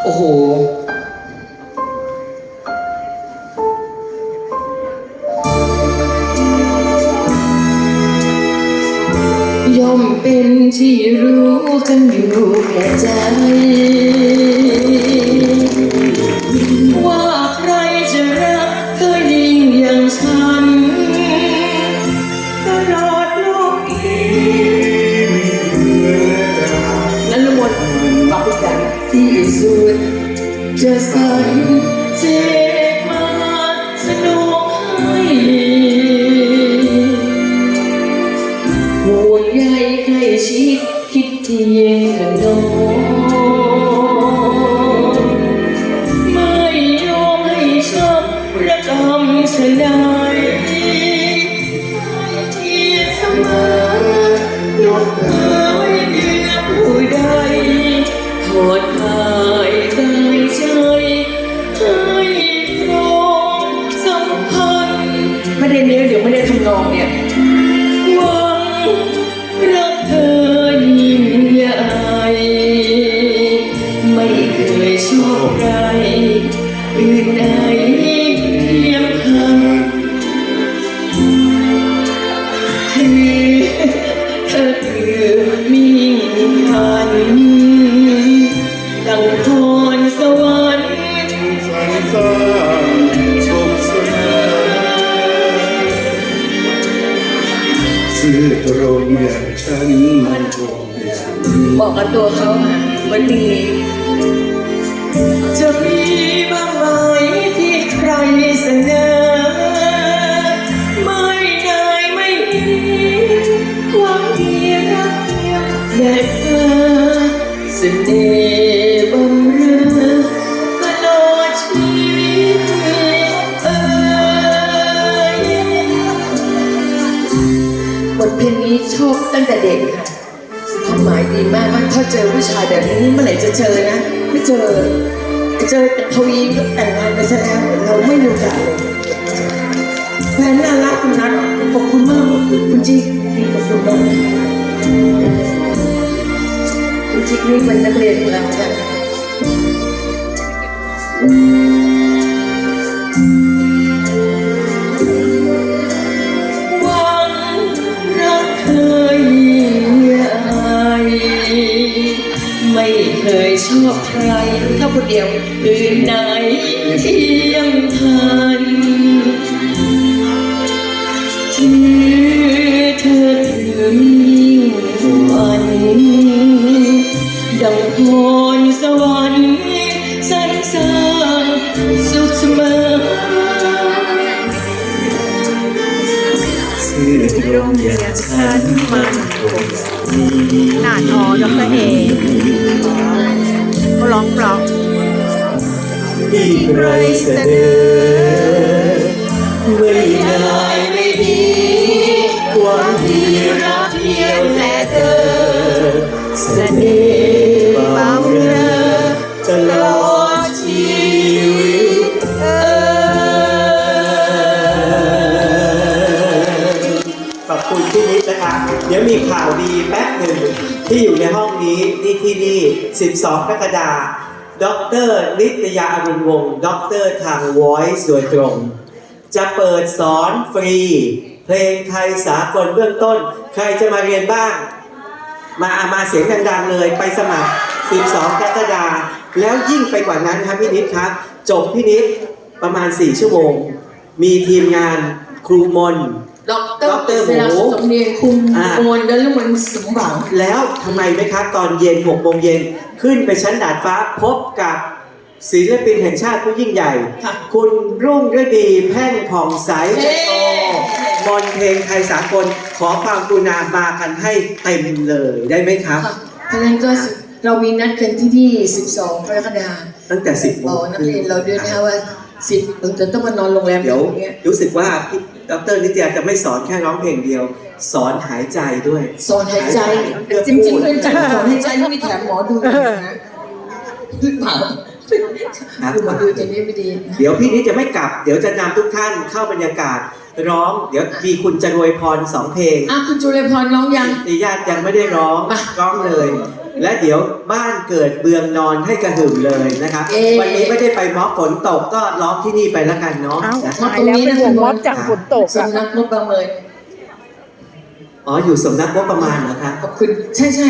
โอ้โห ย่อมเป็นที่รู้กันอยู่แก่ใจ ว่า จะสั่นเสกมาสนุกให้ห่วงใยใกล้ชิดคิดเทียงกันนอนไม่ยอมให้ช้ำระกำเสียดายเทียเสมอยกเอ้ รักเธอยิ่งใหญ่ไม่เคยชอบใครอื่นใดเทียมทันคือเธอคือมิ่งพัน ซื่อตรงอย่างฉันมันคงอย่างนี้บอกกับตัวเขาค่ะวันนี้จะมีบ้างไหมที่ใครเสนอ ไม่ได้ไม่มีหวังดีรักเดียวแด่เธอเสน่ห์ เพลงนี้ชอบตั้งแต่เด็กค่ะความหมายดีมากมันถ้าเจอผู้ชายแบบนี้เมื่อไหร่จะเจอนะ ไม่เจอ เจอแต่ทวีก็แต่งงานไปซะแล้วเราไม่มีโอกเลยแฟนน่ารักคุณนัทขอบคุณมากคุณจิ๊กขอบคุณมากคุณจิ๊กนี่เป็นนักเรียนของเราค่ะ อบใครเท่าคนเดียวอื่นไหนเทียมทันถือเธอถึงวันดังพรสวรรค์สรรสร้างสุขเสมอซื่อตรงอย่างฉันมันคงอย่างนี้หนาทอดรเอ ที่ใครเสนอไม่ได้ไม่ดีหวังดีรักเพียงแต่เธอเสน่ห์บำเรอตลอดชีวิตเอ่ยขอบคุณพี่นิดนะคะ เดี๋ยวมีข่าวดีแป๊บหนึ่งที่อยู่ในห้องนี้นี่ที่นี่ 12กรกฎาคม ดรนิตยาอรุณวงศ์ด็อกเตอร์ทาง Voice โดยตรง จะเปิดสอนฟรี เพลงไทยสากลเบื้องต้น ใครจะมาเรียนบ้าง มาอามาเสียงดังๆเลยไปสมัคร 12 กรกฎาคมแล้วยิ่งไปกว่านั้นครับพี่นิดครับ จบพี่นิดประมาณ 4 ชั่วโมง มีทีมงาน ครูมนดอกเตอรดอกเตอร์เวลาหมูสมเนียงคุมอ่าโอนเดินแล้วมันสมหวัง แล้วทำไมไหมครับ ตอนเย็น6โมงเย็นขึ้นไปชั้นดาดฟ้าพบกับศิลปินแห่งชาติผู้ยิ่งใหญ่ ค่ะคุณรุ่งฤดีแพ่งผ่องใสเย้จะโตมนต์เพลงไทยสากลขอความกรุณามากันให้เต็มเลยได้ไหมครับ ค่ะเพราะฉะนั้นก็เรามีนัดกันที่ที่ 12กรกฎาคมตั้งแต่ 10โมบอกงนักเรียนเราด้วยนะคะว่าสิบเราจะต้องมานอนโรงแรมเดี๋ยวอย่างเงี้ยรู้สึกว่าพี่ ดรนิตยาจะไม่สอนแค่ร้องเพลงเดียว สอนหายใจด้วยสอนหายใจเพื่อจริงพูๆดเป็นจัดสอนหายใจนี่มีแถมหมอดูนะหรือเปล่าครับหมอดูจะนี่ไม่ดีนะเดี๋ยวพี่นิดจะไม่กลับ เดี๋ยวจะนำทุกท่านเข้าบรรยากาศร้อง เดี๋ยวมีคุณจรวยพรสองเพลงอะคุณจุเลพรร้องยังตีญาติยังไม่ได้ร้องมาร้องเลย และเดี๋ยวบ้านเกิดเบืองนอนให้กระหึ่มเลยนะครับ เอ๊ะ วันนี้ไม่ได้ไปม็อบฝนตกก็ล้อมที่นี่ไปแล้วกันเนาะเอ้านะตายแล้วเป็นวงม็อบจากฝนตกอะสำนักงบประเมินอ๋ออยู่สำนักงบประมาณเหรอครับ ขอบคุณใช่ใช่